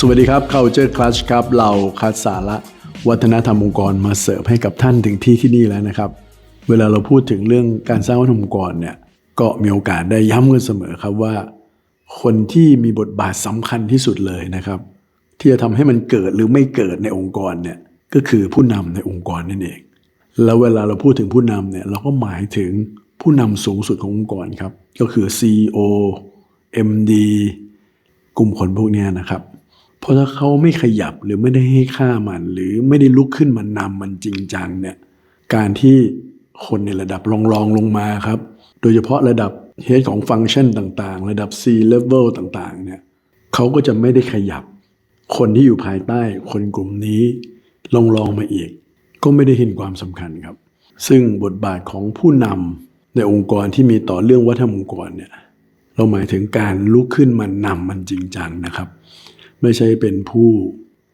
สวัสดีครับ Culture Clash ครับ เราคัดสาระวัฒนธรรมองค์กรมาเสิร์ฟให้กับท่านถึงที่ที่นี่แล้วนะครับ เวลาเราพูดถึงเรื่องการสร้างวัฒนธรรมองค์กรเนี่ยก็มีโอกาสได้ย้ำกันเสมอครับว่า คนที่มีบทบาทสำคัญที่สุดเลยนะครับ ที่จะทำให้มันเกิดหรือไม่เกิดในองค์กรเนี่ยก็คือผู้นำในองค์กรนั่นเอง แล้วเวลาเราพูดถึงผู้นำเนี่ยเราก็หมายถึงผู้นำสูงสุดขององค์กรครับ ก็คือ CEO MD กลุ่มคนพวกนี้นะครับ เพราะถ้าเขาไม่ขยับหรือไม่ได้ให้ค่ามัน หรือไม่ได้ลุกขึ้นมานำมันจริงจังเนี่ยการที่คนในระดับรองรองลงมาครับ โดยเฉพาะระดับเฮดของฟังก์ชันต่างๆ ระดับ C level ต่างๆเนี่ยเขาก็จะไม่ได้ขยับ คนที่อยู่ภายใต้คนกลุ่มนี้ลองลองมาอีก ก็ไม่ได้เห็นความสำคัญครับ ซึ่งบทบาทของผู้นำในองค์กรที่มีต่อเรื่องวัฒนธรรมองค์กรเนี่ยเราหมายถึงการลุกขึ้นมานำมันจริงจังนะครับ ไม่ใช่เป็นผู้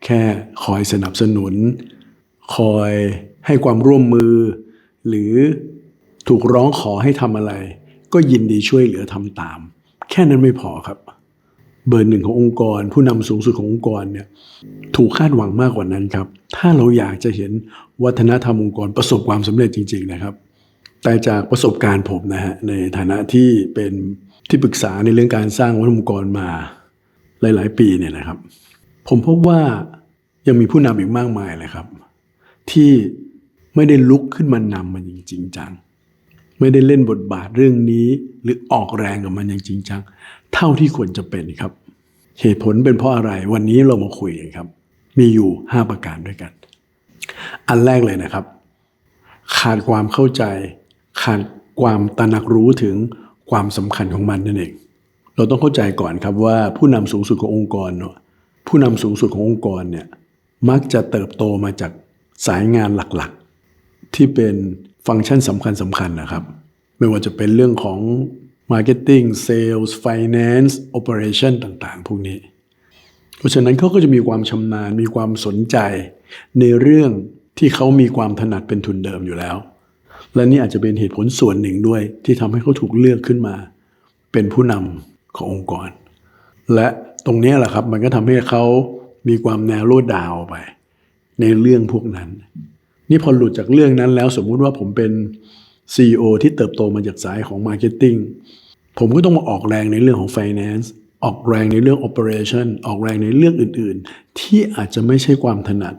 แค่คอยสนับสนุน คอยให้ความร่วมมือ หรือถูกร้องขอให้ทำอะไร ก็ยินดีช่วยเหลือทำตาม แค่นั้นไม่พอครับ เบอร์หนึ่งขององค์กร ผู้นำสูงสุดขององค์กรเนี่ยถูกคาดหวังมากกว่านั้นครับ ถ้าเราอยากจะเห็นวัฒนธรรมองค์กรประสบความสำเร็จจริง ๆ นะครับ แต่จากประสบการณ์ผมนะฮะในฐานะที่เป็นที่ปรึกษาในเรื่องการสร้างวัฒนธรรมองค์กรมา หลาย ๆ ปีเนี่ยนะครับ ผมพบว่ายังมีผู้นำอีกมากมายเลยครับ ที่ไม่ได้ลุกขึ้นมานำมันอย่างจริงจังไม่ได้เล่นบทบาทเรื่องนี้ หรือออกแรงกับมันอย่างจริงจัง เท่าที่ควรจะเป็นครับ เหตุผลเป็นเพราะอะไรวันนี้เรามาคุยกันครับ มีอยู่ 5 ประการด้วยกัน อันแรกเลยนะครับ ขาดความเข้าใจ ขาดความตระหนักรู้ถึงความสำคัญของมันนั่นเอง เราต้องเข้าใจก่อนครับว่าผู้นำสูงสุดขององค์กรเนาะผู้นำสูงสุดขององค์กรเนี่ยมักจะเติบโตมาจากสายงานหลักๆ ที่เป็นฟังก์ชันสำคัญสำคัญนะครับ ไม่ว่าจะเป็นเรื่องของ Marketing Sales Finance Operation ต่างๆ พวกนี้ เพราะฉะนั้นเขาก็จะมีความชำนาญมีความสนใจ ในเรื่องที่เขามีความถนัดเป็นทุนเดิมอยู่แล้ว และนี่อาจจะเป็นเหตุผลส่วนหนึ่งด้วยที่ทำให้เขาถูกเลือกขึ้นมา เป็นผู้นำ ขององค์กร และตรงนี้แหละครับมันก็ทำให้เขามีความแนวโลดดาวไป ในเรื่องพวกนั้น นี่พอหลุดจากเรื่องนั้นแล้วสมมุติว่าผมเป็น CEO ที่เติบโตมาจากสายของ Marketing ผมก็ต้องมาออกแรงในเรื่องของ Finance ออกแรงในเรื่อง Operation ออกแรงในเรื่องอื่น ๆ ที่อาจจะไม่ใช่ความถนัด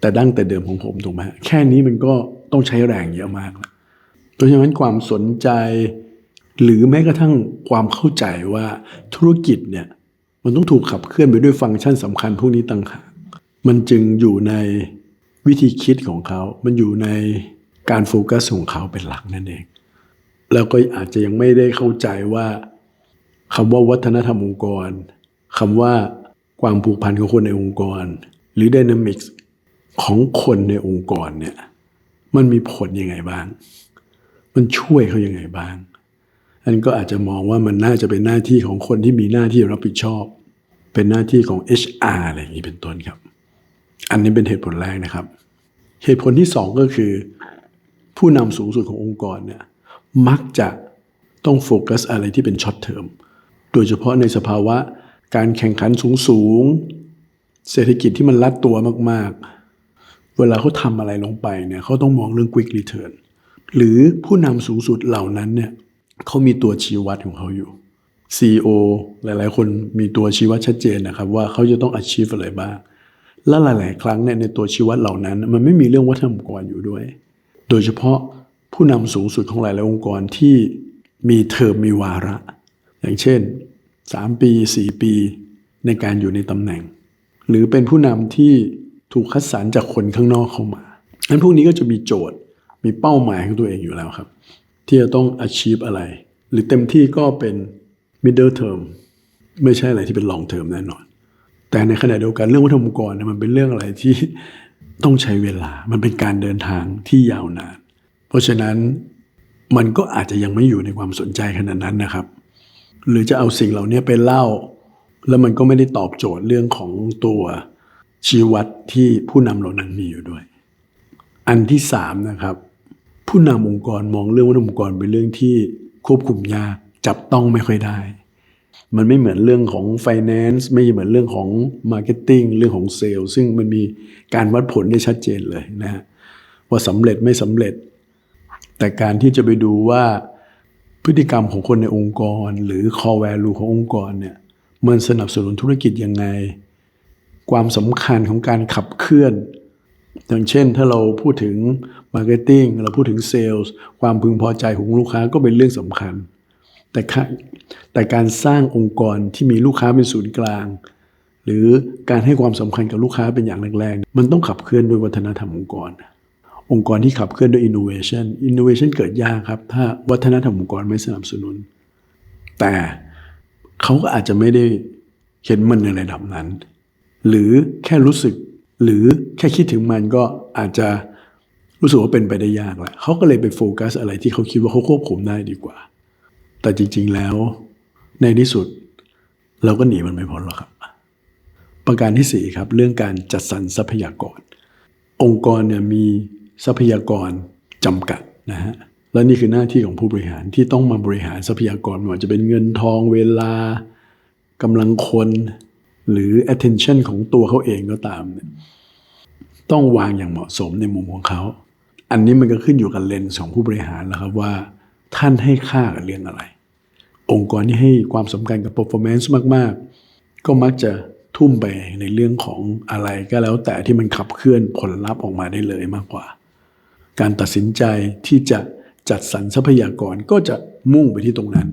แต่ดั้งแต่เดิมของผมถูกไหมแค่นี้มันก็ต้องใช้แรงเยอะมากแล้วเพราะฉะนั้นความสนใจ หรือแม้กระทั่งความเข้าใจว่าธุรกิจเนี่ยมันต้องถูกขับเคลื่อนไปด้วยฟังก์ชันสำคัญพวกนี้ต่างหากมันจึงอยู่ในวิธีคิดของเขา มันอยู่ในการโฟกัสของเขาเป็นหลักนั่นเอง แล้วก็อาจจะยังไม่ได้เข้าใจว่าคำว่าวัฒนธรรมองค์กรคำว่าความผูกพันของคนในองค์กร หรือดินามิกส์ของคนในองค์กรเนี่ยมันมีผลยังไงบ้าง มันช่วยเขายังไงบ้าง อันนก็อาจจะมองว่ามันน่าจะเป็นหน้าที่ของคนที่มีหน้าที่รับผิดชอบ เป็นหน้าที่ของ HR อะไรอย่างนี้เป็นต้นครับ อันนี้เป็นเหตุผลแรกนะครับ เหตุผลที่สองก็คือ ผู้นำสูงสุดขององค์กรเนี่ยมักจะต้องโฟกัสอะไรที่เป็นช็อตเทอมโดยเฉพาะในสภาวะการแข่งขันสูงสูงเศรษฐกิจที่มันรัดตัวมากๆ เวลาเขาทำอะไรลงไปเนี่ยเขาต้องมองเรื่อง quick return หรือผู้นำสูงสุดเหล่านั้นเนี่ย เขามีตัวชี้วัดของเขาอยู่ CEO หลายๆ คนมีตัวชี้วัดชัดเจนนะครับ ว่าเขาจะต้อง achieve อะไรบ้าง และหลาย ๆ ครั้งเนี่ยในตัวชี้วัดเหล่านั้น มันไม่มีเรื่องวัฒนธรรมองค์กรอยู่ด้วย โดยเฉพาะผู้นำสูงสุดของหลาย ๆ องค์กรที่มีเทอมมีวาระ อย่างเช่น 3 ปี 4 ปีในการอยู่ในตำแหน่ง หรือเป็นผู้นำที่ถูกคัดสรรจากคนข้างนอกเข้ามาอันพวกนี้ก็จะมีโจทย์มีเป้าหมายของตัวเองอยู่แล้วครับ ที่จะต้อง achieve อะไร หรือเต็มที่ก็เป็น middle term ไม่ใช่อะไรที่เป็น long term แน่นอน แต่ในขณะเดียวกันเรื่องวัฒนธรรมองค์กรเนี่ยมันเป็นเรื่องอะไรที่ต้องใช้เวลา มันเป็นการเดินทางที่ยาวนาน เพราะฉะนั้นมันก็อาจจะยังไม่อยู่ในความสนใจขนาดนั้นนะครับ หรือจะเอาสิ่งเหล่านี้ไปเล่า แล้วมันก็ไม่ได้ตอบโจทย์เรื่องของตัวชีวัดที่ผู้นำเหล่านั้นมีอยู่ด้วย อันที่สามนะครับ ผู้นำองค์กรมองเรื่องวัฒนธรรมองค์กรเป็นเรื่องที่ควบคุมยากจับต้องไม่ค่อยได้ มันไม่เหมือนเรื่องของ finance ไม่เหมือนเรื่องของ marketing เรื่องของ sales ซึ่งมันมีการวัดผลได้ชัดเจนเลยนะฮะว่าสำเร็จไม่สำเร็จ แต่การที่จะไปดูว่าพฤติกรรมของคนในองค์กร หรือ core value ขององค์กรเนี่ยมันสนับสนุนธุรกิจยังไง ความสำคัญของการขับเคลื่อน อย่างเช่นถ้าเราพูดถึง Marketing เราพูดถึง Sales ความพึงพอใจของลูกค้าก็เป็นเรื่องสำคัญ แต่แต่การสร้างองค์กรที่มีลูกค้าเป็นศูนย์กลาง หรือการให้ความสำคัญกับลูกค้าเป็นอย่างแรงๆมันต้องขับเคลื่อนด้วยวัฒนธรรมองค์กร องค์กรที่ขับเคลื่อนด้วย innovation innovation เกิดยากครับ ถ้าวัฒนธรรมองค์กรไม่สนับสนุน แต่เขาก็อาจจะไม่ได้เห็นมันในระดับนั้น หรือแค่รู้สึก หรือแค่คิดถึงมันก็อาจจะรู้สึกว่าเป็นไปได้ยากแหละเขาก็เลยไปโฟกัสอะไรที่เขาคิดว่าเขาควบคุมได้ดีกว่า แต่จริง ๆแล้ว ในที่สุด เราก็หนีมันไม่พ้นหรอกครับ ประการที่สี่ครับ เรื่องการจัดสรรทรัพยากร องค์กรเนี่ยมีทรัพยากรจำกัดนะฮะและนี่คือหน้าที่ของผู้บริหารที่ต้องมาบริหารทรัพยากรไม่ว่าจะเป็นเงินทองเวลากำลังคน หรือ attention ของตัวเขาเองก็ตามเนี่ยต้องวางอย่างเหมาะสมในมุมของเขา อันนี้มันก็ขึ้นอยู่กับเลนส์ของผู้บริหารแล้วครับว่า ท่านให้ค่ากับเรื่องอะไร องค์กรที่ให้ความสำคัญกับ performance มาก ๆ ก็มักจะทุ่มไปในเรื่องของอะไรก็แล้วแต่ที่มันขับเคลื่อนผลลัพธ์ออกมาได้เลยมากกว่า การตัดสินใจที่จะจัดสรรทรัพยากรก็จะมุ่งไปที่ตรงนั้น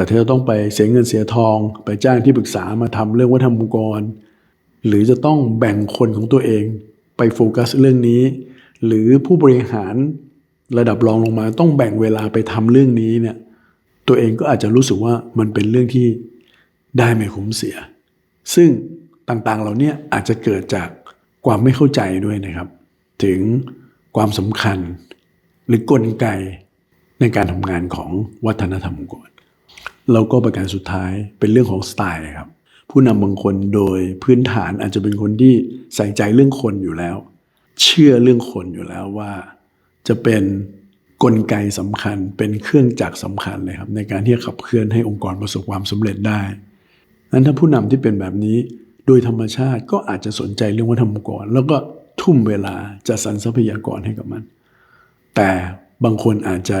แต่ถ้าต้องไปเสียเงินเสียทอง ไปจ้างที่ปรึกษามาทำเรื่องวัฒนธรรมองค์กร หรือจะต้องแบ่งคนของตัวเอง ไปโฟกัสเรื่องนี้ หรือผู้บริหารระดับรองลงมาต้องแบ่งเวลาไปทำเรื่องนี้เนี่ยตัวเองก็อาจจะรู้สึกว่ามันเป็นเรื่องที่ได้ไม่คุ้มเสีย ซึ่งต่างๆเหล่านี้อาจจะเกิดจากความไม่เข้าใจด้วยนะครับ ถึงความสำคัญหรือกลไกในการทำงานของวัฒนธรรมองค์กร แล้วก็ประการสุดท้ายเป็นเรื่องของสไตล์ครับ ผู้นำบางคนโดยพื้นฐานอาจจะเป็นคนที่ใส่ใจเรื่องคนอยู่แล้ว เชื่อเรื่องคนอยู่แล้วว่า จะเป็นกลไกสำคัญเป็นเครื่องจักรสำคัญเลยครับ ในการที่จะขับเคลื่อนให้องค์กรประสบความสำเร็จได้นั้นถ้าผู้นำที่เป็นแบบนี้ โดยธรรมชาติก็อาจจะสนใจเรื่องวัฒนธรรมองค์กรแล้วก็ทุ่มเวลาจะสรรทรัพยากรให้กับมัน แต่บางคนอาจจะ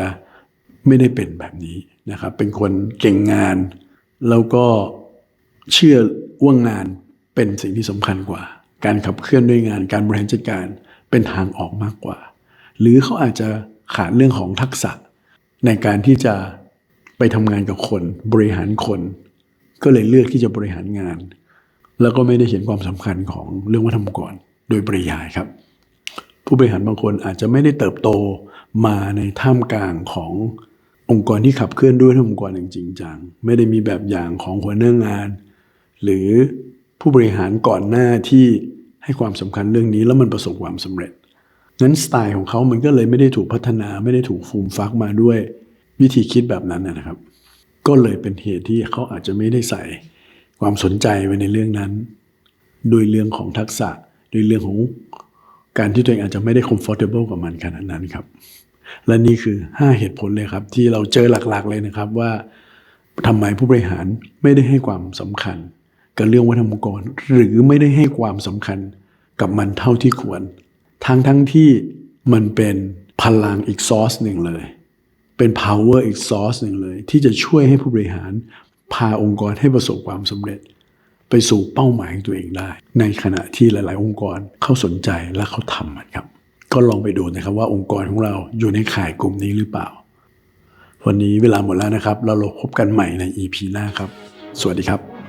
ไม่ได้เป็นแบบนี้นะครับ เป็นคนเก่งงาน แล้วก็เชื่อว่างานเป็นสิ่งที่สำคัญกว่า การขับเคลื่อนด้วยงานการบริหารจัดการเป็นทางออกมากกว่า หรือเขาอาจจะขาดเรื่องของทักษะ ในการที่จะไปทำงานกับคนบริหารคน ก็เลยเลือกที่จะบริหารงาน แล้วก็ไม่ได้เห็นความสำคัญของเรื่องวัฒนธรรมองค์กรโดยปริยายครับ ผู้บริหารบางคนอาจจะไม่ได้เติบโตมาในท่ามกลางของ องค์กรที่ขับเคลื่อนด้วยองค์กรอย่างจริงจังไม่ได้มีแบบอย่างของหัวหน้างาน หรือผู้บริหารก่อนหน้าที่ให้ความสำคัญเรื่องนี้แล้วมันประสบความสำเร็จนั้นสไตล์ของเขามันก็เลยไม่ได้ถูกพัฒนาไม่ได้ถูกฟูมฟักมาด้วยวิธีคิดแบบนั้นนะครับ ก็เลยเป็นเหตุที่เขาอาจจะไม่ได้ใส่ความสนใจไว้ในเรื่องนั้น โดยเรื่องของทักษะโดยเรื่องของการที่ตัวเองอาจจะไม่ได้ comfortable กับมันขนาดนั้นครับ และนี่คือ 5 เหตุผลเลยครับ ที่เราเจอหลักๆเลยนะครับว่าทำไมผู้บริหารไม่ได้ให้ความสำคัญ กับเรื่องวัฒนธรรมองค์กร หรือไม่ได้ให้ความสำคัญกับมันเท่าที่ควร ทั้งทั้งที่มันเป็นพลังอีกซอสหนึ่งเลย เป็น power อีกซอสหนึ่งเลย ที่จะช่วยให้ผู้บริหารพาองค์กรให้ประสบความสำเร็จ ไปสู่เป้าหมายของตัวเองได้ ในขณะที่หลาย ๆ องค์กรเขาสนใจและเขาทำมันครับ ก็ลองไปดูนะครับว่าองค์กรของเราอยู่ในข่ายกลุ่มนี้หรือเปล่า วันนี้เวลาหมดแล้วนะครับ เราพบกันใหม่ใน EP หน้าครับ สวัสดีครับ